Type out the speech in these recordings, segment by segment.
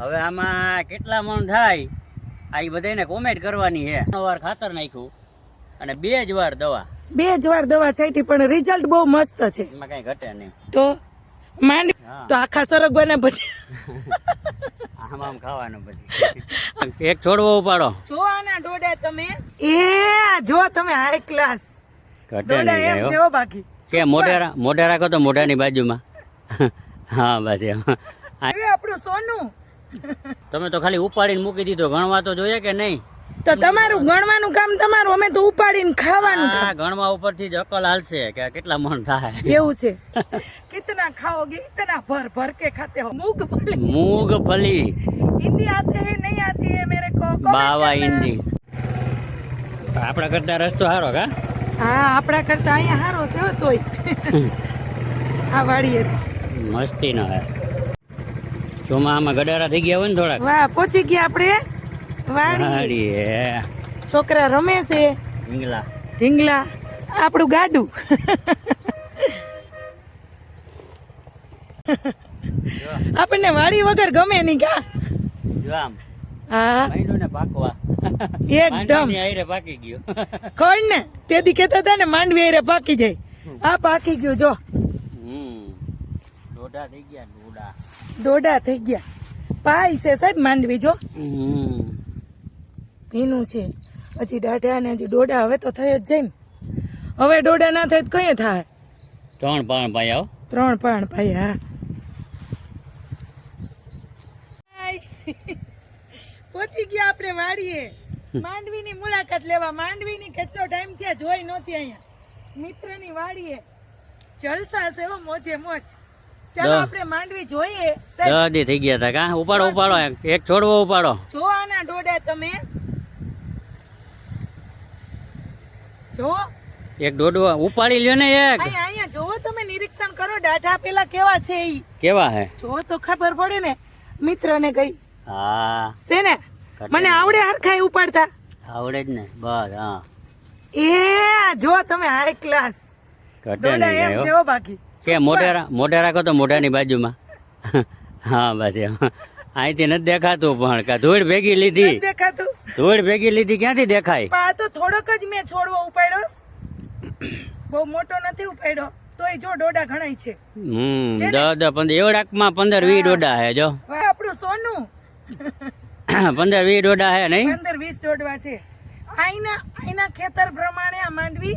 હવે આમાં કેટલા મણ થાય આ બધાને કોમેન્ટ કરવાની છે. વાર ખાતર નાખ્યું અને બે જ વાર દવા. બે જ વાર દવા છાંટી પણ રિઝલ્ટ બહુ મસ્ત છે. એમાં કઈ ઘટે નહીં. તો માંડ તો આખા સરગવાના પછી. આમ આમ ખાવાનું પછી. એક છોડવો ઉપાડો. જો આના ડોડા તમે. એ જો તમે હાઈ ક્લાસ ઘટે મોઢેરા નહીં એમ કાંઈ છે હો. હો બાકી. કે મોઢા મોઢા રાખો તો મોઢાની બાજુમાં. હા બસ એમ. આપણું સોનું. તમે તો ખાલી ઉપાડીને મૂકી દીધો. ગણવા તો જોઈએ કે નહીં? તો તમારું ગણવાનું કામ તમારું. અમે તો ઉપાડીને ખાવાનું હા ગણવા ઉપરથી જ અકલ હાલશે કે કેટલા મણ થાય. એવું છે. કિતના ખાઓગે ઇતના ભર ભર કે ખાતે હો. મૂંગફલી મૂંગફલી હિન્દી આતી હે નહીં આતી હે મેરે કો બાવા હિન્દી. આપડા કરતા રસ્તો સારો કા? હા આપડા કરતા અહીંયા સારો છે તોય. આ વાડી મસ્તી ન હે. ચોમા આમાં ગડારા થઈ ગયા હોય ને થોડા વાહ પહોંચી ગયા આપણે. વાડી. છોકરા રમે છે. ઢીંગલા. ઢીંગલા. આપણું ગાડું. આપણને વાડી વગર ગમે નહીં કા? આમ. હા. ને પાકવા. એકદમ. હારે પાકી ગયો. ખડ ને. તેથી કહેતા હતા ને માંડવી હારે પાકી જાય. આ પાકી ગયું જો. હમ. ડોડા થઈ ગયા ડોડા થઈ ગયા. પાય છે સાહેબ માંડવી જો. ભીનું છે. હજી દાઢા ને હજી ડોડા હવે તો થઈ જ જાય હવે ડોડા ના થાય તો કઈ થાય? ત્રણ પાણ ભાઈ આવો. ત્રણ પાણ ભાઈ હા. પહોંચી ગયા આપણે વાડીએ. માંડવીની મુલાકાત લેવા. માંડવીની કેટલો ટાઈમ થયા જોઈ નહોતી અહીંયા. મિત્રની વાડીએ. જલસા છે મોજે મોજ. ચાલો આપણે માંડવી જોઈએ. સાહેબ થઈ ગયા હતા કા? ઉપાડો ઉપાડો એક એક છોડવો ઉપાડો. જો આના ડોડા તમે. જો. એક દોડવો ઉપાડી લ્યો ને એક. અહીંયા અહીંયા જોવો તમે નિરીક્ષણ કરો ડાટા પેલા કેવા છે ઈ. કેવા હે? જો તો ખબર પડે ને મિત્રને કઈ હા. છે ને? મને આવડે હરખા ઉપાડતા. આવડે જ ને બસ હા. એ જો તમે હાઈ ક્લાસ ઘટે નહીં એમ હો. હો બાકી. કે મોઢા રા- રાખો તો મોઢાની બાજુમાં. હા બસ એમ. અહીંથી નથી દેખાતું પણ કા ધૂળ ભેગી લીધી. દેખાતું. ધૂળ ભેગી લીધી ક્યાંથી દેખાય? પણ આ તો થોડોક જ મેં છોડવો ઉપાડ્યો બહુ મોટો નથી ઉપાડ્યો. તોય જો ડોડા ઘણાય છે. હમ? દસ પંદર એવડાકમાં પંદર વી ડોડા હે જો. આપણું સોનું. પંદર વી ડોડા હે નહીં? પંદર વીસ દોડવા છે. આઈના આઈના ખેતર પ્રમાણે આ માંડવી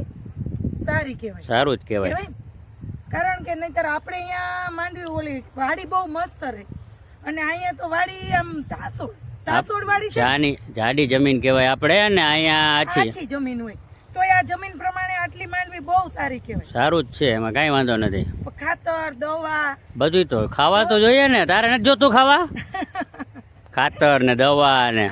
સારી કહેવાય. સારું જ કહેવાય. કારણ કે નહીતર આપણે અહીંયા માંડવી ઓલી વાડી બહુ મસ્ત રહે. અને અહીંયા તો વાડી આમ તાસોડ તાસોડ વાડી છે જાની જાડી જમીન કહેવાય આપણે અને અહીંયા આછી. આછી જમીન હોય. તો આ જમીન પ્રમાણે આટલી માંડવી બહુ સારી કહેવાય. સારું જ છે એમાં કાંઈ વાંધો નથી. ખાતર દવા. બધું તો ખાવા તો જોઈએ ને તારે નથી જોતું ખાવા? ખાતર ને દવા ને.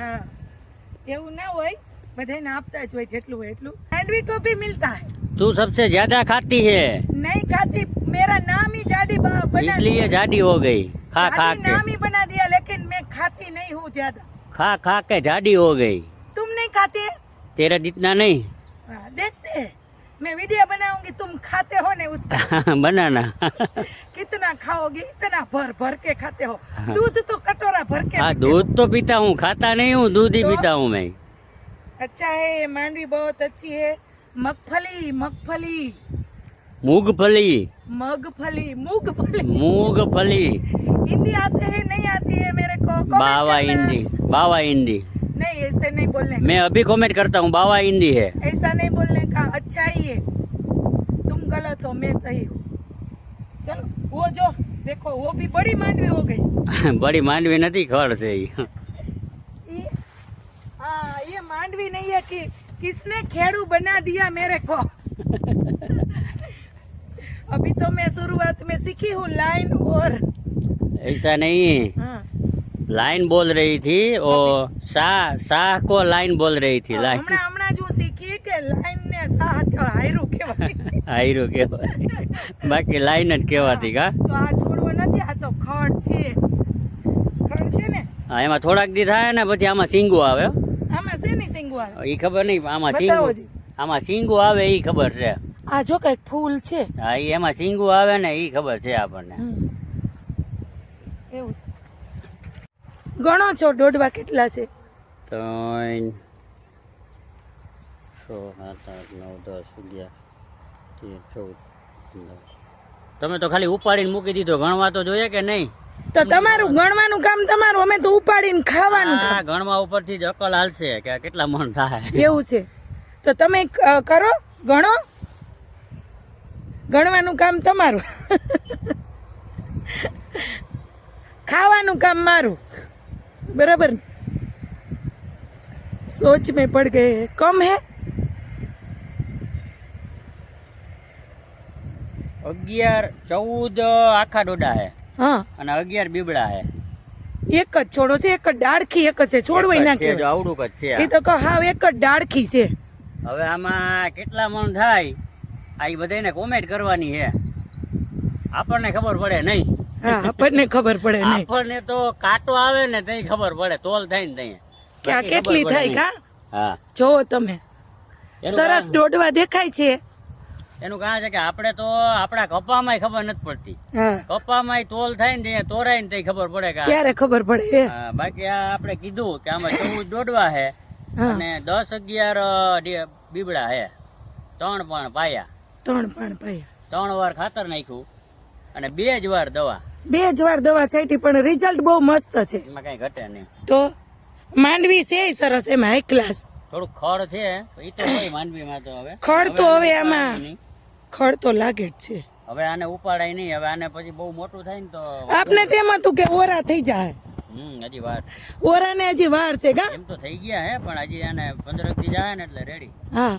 એવું ના હોય બધાને આપતા જ હોય જેટલું હોય એટલું. માંડવી તો બી મિલતા હોય तू सबसे ज़्यादा खाती है। नहीं खाती मेरा नाम ही जाडी बना इसलिए जाडी हो गई। खा खा के। नाम ही बना दिया लेकिन मैं खाती नहीं हूँ ज़्यादा। खा खा के जाडी हो गई। तुम नहीं खाते तेरा जितना नहीं। हाँ, देखते हैं। मैं वीडियो बनाऊँगी तुम खाते हो ने उसका। बनाना। कितना खाओगे इतना भर भर के खाते हो। दूध तो कटोरा भर के हाँ दूध तो पीता हूँ खाता नहीं हूँ दूध ही तो? पीता हूँ मैं। अच्छा है मांडवी बहुत अच्छी है। मगफली मगफली। मूगफली। मगफली मूगफली। मूगफली। हिंदी आते है नहीं आती है मेरे को। बाबा हिंदी बाबा हिंदी। नहीं ऐसे नहीं बोलने मैं अभी कमेंट करता हूँ बाबा हिंदी है। ऐसा नहीं बोलने का। अच्छा ही है। तुम गलत हो मैं सही हूँ। चलो वो जो देखो वो भी बड़ी मांडवी हो गई। बड़ी मांडवी नहीं खबर से ये हाँ, मांडवी नहीं है कि किसने खेड़ू बना दिया मेरे को अभी तो मैं शुरुआत में सीखी हूँ लाइन और ऐसा नहीं हाँ लाइन बोल रही थी और शाह शाह को लाइन बोल रही थी लाइन હમણાં હમણાં જો શીખી કે લાઈન ને સાહ કે હાયરું કહેવાય આયરું કહેવાય બાકી લાઈન જ કહેવાતી કા તો આ છોડવો નથી આ તો ખડ છે ખડ છે ને હા, એમાં થોડાક દી થાય ને પછી આમાં સિંગુ આવે હો. આમાં શેની સિંગુ આવે ઈ ખબર નહીં આમાં બતાવો આમાં સિંગુ આવે એ ખબર છે. આ જો કંઈક ફૂલ છે. હા એ એમાં સિંગુ આવે ને એ ખબર છે આપણને. એવું છે. ગણો છો દોઢવા કેટલા છે? ત્રણ છ સાત આઠ નવ દસ અગિયાર તેર ચૌદ તમે તો ખાલી ઉપાડીને મૂકી દીધો. ગણવા તો જોઈએ કે નહીં? તો તમારું ગણવાનું કામ તમારું અમે તો ઉપાડીને ખાવાનું ગણવા ઉપરથી જ અકલ હાલશે કે કેટલા મણ થાય. એવું છે. તો તમે કરો ગણો. ગણવાનું કામ તમારું. ખાવાનું કામ મારું. બરાબર? સોચ મેં પડ ગયે કમ હે? અગિયાર ચૌદ આખા ડોડા હે. હા. અને અગિયાર બીબડા હે. એક જ છોડો છે એક જ ડાળખી એક જ છે. છોડવાય ના છે, આવડું જ છે એ તો કહો હાવ એક જ ડાળખી છે. હવે આમાં કેટલા મણ થાય? આ બધાને કોમેન્ટ કરવાની છે આપણને ખબર પડે નહીં. હા આપણને ખબર પડે નહીં. આપણને તો કાટો આવે ને તઈ ખબર પડે તોલ થાય ને તઈ કે કેટલી થાય કા હા. જો તમે. સરસ દોડવા દેખાય છે. એનું કારણ છે કે આપણે તો આપણા કપામાં ખબર નથી પડતી. કપામાં તોલ થાય ને તોરાય ને ખબર પડે કે ક્યારે ખબર પડે બાકી આ આપણે કીધું કે આમાં ચૌદ દોડવા હે. અને દસ અગિયાર બીબડા હે ત્રણ પણ પાયા. ત્રણ પણ પાયા. ત્રણ વાર ખાતર નાખ્યું અને બે જ વાર દવા. બે જ વાર દવા છાંટી પણ રિઝલ્ટ બહુ મસ્ત છે. એમાં કઈ ઘટે નહીં. તો માંડવી છે સરસ એમાં હાઈ ક્લાસ થોડું ખડ છે એ તો માંડવીમાં તો હવે ખડ તો હવે આમાં. ખડ તો લાગે જ છે. હવે આને ઉપાડાય નહીં હવે આને પછી બહુ મોટું થાય ને તો આપને તેમાં તું કે ઓરા થઈ જાય. હમ હજી વાર. ઓરાને હજી વાર છે કા? એમ તો થઈ ગયા હે પણ હજી આને પંદરથી જાય ને એટલે રેડી હા.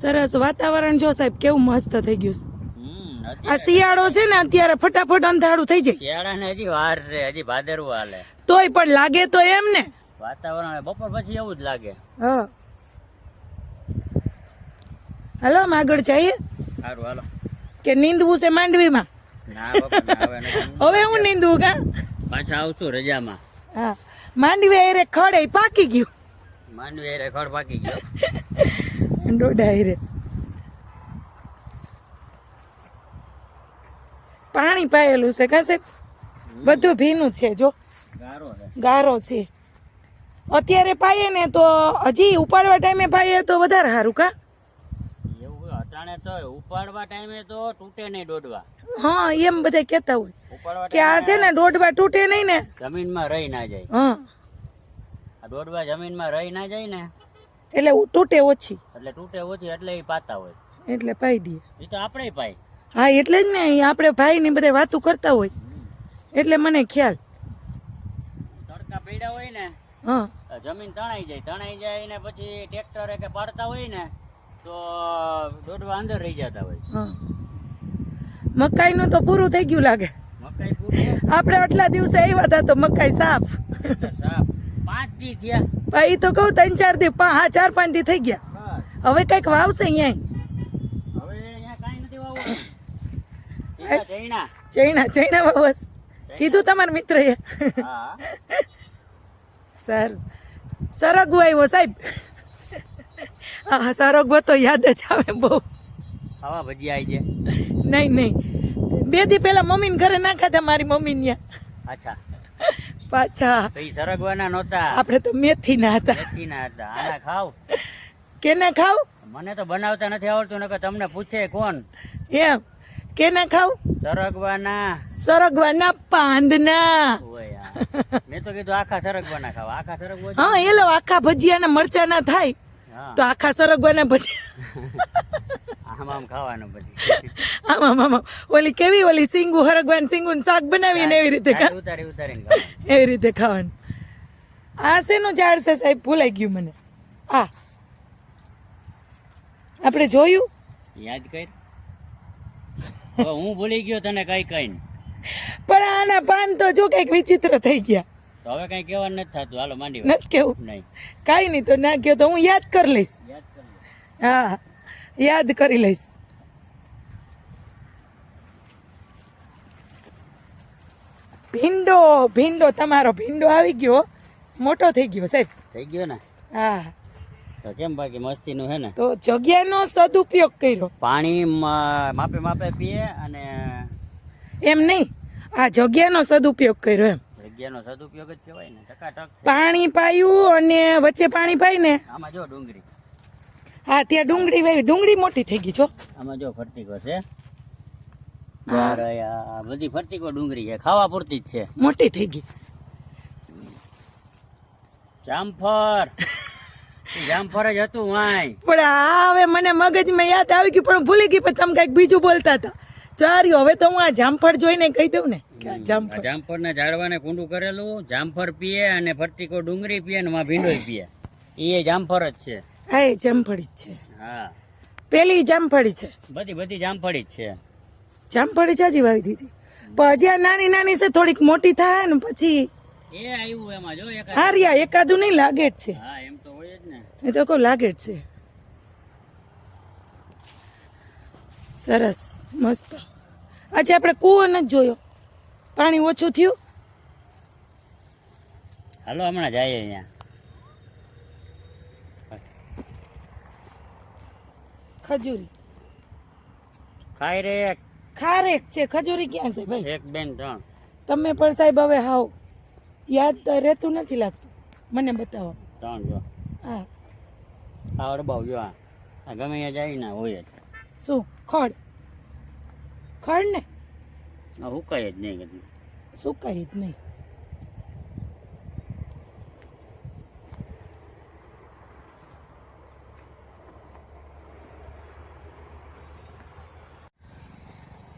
સરસ વાતાવરણ જો સાહેબ કેવું મસ્ત થઈ ગયું. છે. હમ આ શિયાળો છે ને અત્યારે ફટાફટ અંધારું થઈ જાય. શિયાળાને હજી વાર છે હજી ભાદરવું હાલે. તોય પણ લાગે તો એમ ને. વાતાવરણ બપોર પછી એવું જ લાગે. હા. હાલો આમ આગળ જઈએ. સારું હાલો. કે નીંદવું છે માંડવીમાં? હવે હું નીંદવું કા? પાછા આવશું રજામાં. હા. માંડવી એરે ખડે પાકી ગયું. માંડવી એરે ખડ પાકી ગયો. ડોડા એરે પાણી પાયેલું છે કા સાહેબ? બધું ભીનું છે જો. ગારો છે. અત્યારે પાઈએ ને તો હજી ઉપાડવા ટાઈમે પાઈએ તો વધારે સારું કા? તો ઉપાડવા ટાઈમે તો તૂટે નહીં દોડવા. હા એમ બધા કહેતા હોય કે આ છે ને દોઢવા તૂટે નહીં ને. જમીનમાં રહી ના જાય. હા. આ દોડવા જમીનમાં રહી ના જાય ને એટલે તૂટે ઓછી. એટલે તૂટે ઓછી એટલે એ પાતા હોય. એટલે પાઈ દઈએ એ તો આપણે પાય હા એટલે જ ને આપડે આપણે ભાઈ ની બધા વાતું કરતા હોય. એટલે મને ખ્યાલ. તડકા પડ્યા હોય ને હા. જમીન તણાઈ જાય તણાઈ જાય ને પછી ટ્રેક્ટરે કે પાડતા હોય ને તો દોડવા અંદર રહી જતા હોય. મકાઈનું તો પૂરું થઈ ગયું લાગે. આપણે આટલા દિવસે આવ્યા હતા તો મકાઈ સાફ. પાંચ દી થયા. ભાઈ તો કહું ત્રણ ચાર દી હા ચાર પાંચ દી થઈ ગયા. હવે કંઈક વાવશે અહીંયા? ચૈણા. ચૈણા વાવસ કીધું તમારા મિત્ર એ સારું સરગવો આવ્યો સાહેબ. હા સરગવો તો યાદ જ આવે બહુ. ખાવા ભજીયા આવી જાય નહીં નહીં. બે દી પહેલા મમ્મીને ઘરે નાખ્યા હતા મારી મમ્મી ત્યાં અચ્છા. પાછા ભાઈ સરગવાના નહોતા. આપણે તો મેથી ના હતા. મેથીના હતા. આના ખાવ. કેને ખાવ? મને તો બનાવતા નથી આવડતું નકર તમને પૂછે કોણ? એમ. કેને ખાવ? સરગવાના. સરગવાના પાંદના. આ. મેં તો કીધું આખા સરગવાના ખાવ. આખા સરગવા? હા એ લો આખા ભજીયાના મરચા ના થાય. તો આખા સરગવાના આમ ખાવાનું પછી. આમાં આમાં ઓલી કેવી ઓલી સિંગુ હરગવાન સિંગુ શાક બનાવીને એવી રીતે ઉતારી ઉતારીને એવી રીતે ખાવાનું. આ શેનું ઝાડ છે સાહેબ? ભૂલાઈ ગયું મને. આ. આપણે જોયું? યાદ કર. હું ભૂલી ગયો તને કઈ કઈ પણ આના પાન તો જો કંઈક વિચિત્ર થઈ ગયા. તો હવે કઈ કહેવાનું નથી થતું. હાલો માંડી. નથી કેવું નહીં. કાંઈ નહીં તો ના કહો તો હું યાદ કરી લઈશ. હા યાદ કરી લઈશ. ભીંડો ભીંડો તમારો ભીંડો આવી ગયો. મોટો થઈ ગયો સાહેબ. થઈ ગયો ને? હા. તો કેમ બાકી મસ્તીનું હે ને? તો જગ્યાનો સદુપયોગ કર્યો. પાણી માપે માપે પીએ અને એમ નહીં આ જગ્યાનો સદુપયોગ કર્યો એમ. જગ્યાનો સદુપયોગ જ કહેવાય ને ટકાટક પાણી પાયું અને વચ્ચે પાણી પાઈ ને? આમાં જો ડુંગળી. હા ત્યાં ડુંગળી વાવી ડુંગળી મોટી થઈ ગઈ છો? આમાં જો ફરતીકો છે. બધી ફરતીકો ડુંગળી છે. ખાવા પૂરતી જ છે. મોટી થઈ ગઈ. જામફર જામફર જ હતું વાય. પણ આ હવે મને મગજમાં યાદ આવી ગયું પણ ભૂલી ગઈ પણ તમે કંઈક બીજું બોલતા હતા. ચાર્યો હવે તો હું આ જામફળ જોઈને કહી દઉં ને કે આ જામફળ. જામફળના ઝાડવાને કુંડું કરેલું જામફળ પીએ અને ફરતીકો ડુંગળી પીએ ને માં ભીંડોય પીએ. એ જામફળ જ છે. હા એ જામફળી જ છે. હા. પેલી જામફળી છે. બધી બધી જામફળી જ છે. જામફળી ચાજી વાવી દીધી. પણ હજી આ નાની નાની છે થોડીક મોટી થાય ને પછી એ આવ્યું એમાં જો એક હારિયા એકાદું નહીં લાગે જ છે. હા એમ તો હોય જ ને. એ તો કહું લાગે જ છે. સરસ મસ્ત. આજે આપણે કૂવો નથી જોયો. પાણી ઓછું થયું. હાલો હમણાં જઈએ અહીંયા. ખજૂરી. એક. ખારેક છે. ખજૂરી ક્યાં છે ભાઈ? એક બેન ત્રણ. તમે પણ સાહેબ હવે હાવ યાદ તો રહેતું નથી લાગતું. મને બતાવો. ત્રણ જો. હા. આવડ અડબાવ જો આ. આ ગમે ત્યાં જાય ને હોય જ. શું? ખડ. ખડ ને સુકાય જ નહીં સુકાય જ નહીં.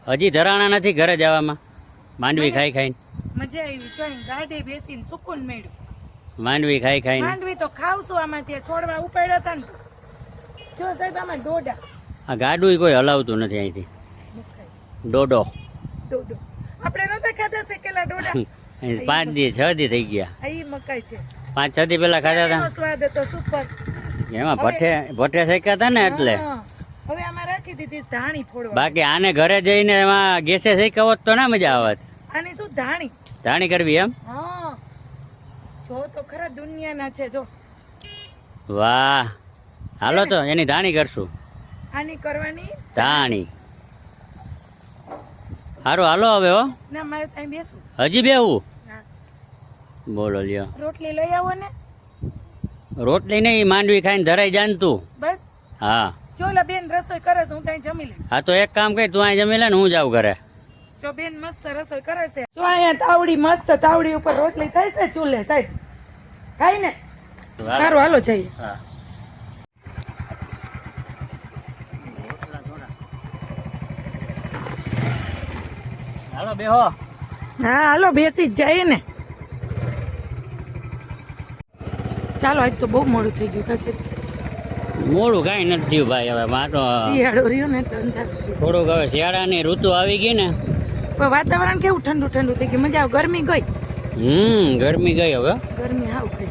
હજી ધરાણા નથી ઘરે જવામાં? માંડવી ખાઈ ખાઈને. મજા આવી જો ગાડે બેસીને સુકૂન મળ્યું. માંડવી ખાઈ ખાઈને. માંડવી તો ખાવશું આમાં ત્યાં છોડવા ઉપાડ્યા હતા ને જો સાહેબ આમાં ડોડા. આ ગાડું કોઈ હલાવતું નથી અહીંથી. ડોડો. આપણે નતા ખાધા શેકેલા ડોડા? પાંચ દી છ દી થઈ ગયા. મકાઈ છે. પાંચ છ દી પેલા ખાધા સ્વાદ હતો સુપર. એમાં ભઠે ભઠે શેક્યા હતા ને એટલે. હવે આમાં રાખી દીધી ધાણી ફોડવા બાકી આને ઘરે જઈને એમાં ગેસે શેકાવો તો ના મજા આવત. આની શું ધાણી? ધાણી કરવી એમ? હા. જો તો ખરા દુનિયાના છે જો. વાહ. હાલો તો એની ધાણી કરશું. આની કરવાની? ધાણી સારું હાલો હવે હો. ના મારે ત્યાં બેસવું હજી બેવું બોલો લ્યો. રોટલી લઈ આવો ને. રોટલી નહીં માંડવી ખાઈને ધરાઈ જાન તું. બસ. હા. જો લા બેન રસોઈ કરે છે હું ત્યાં જમી લઈશ. હા તો એક કામ કરી તું અહીં જમી લે ને હું જાઉં ઘરે. જો બેન મસ્ત રસોઈ કરે છે. જો અહીંયા તાવડી મસ્ત તાવડી ઉપર રોટલી થાય છે ચૂલે સાહેબ. થાય ને? સારું હાલો જઈએ. હા. હાલો બેહો. હા હાલો બેસી જ જાય ને. ચાલો આજ તો બહુ મોડું થઈ ગયું કશે મોડું કાંઈ નથી થયું ભાઈ હવે માં તો શિયાળો રહ્યો ને. થોડુંક હવે શિયાળાની ઋતુ આવી ગઈ ને. પણ વાતાવરણ કેવું ઠંડુ ઠંડુ થઈ ગયું? મજા આવે ગરમી ગઈ? હમ ગરમી ગઈ હવે. ગરમી હાવ ગઈ.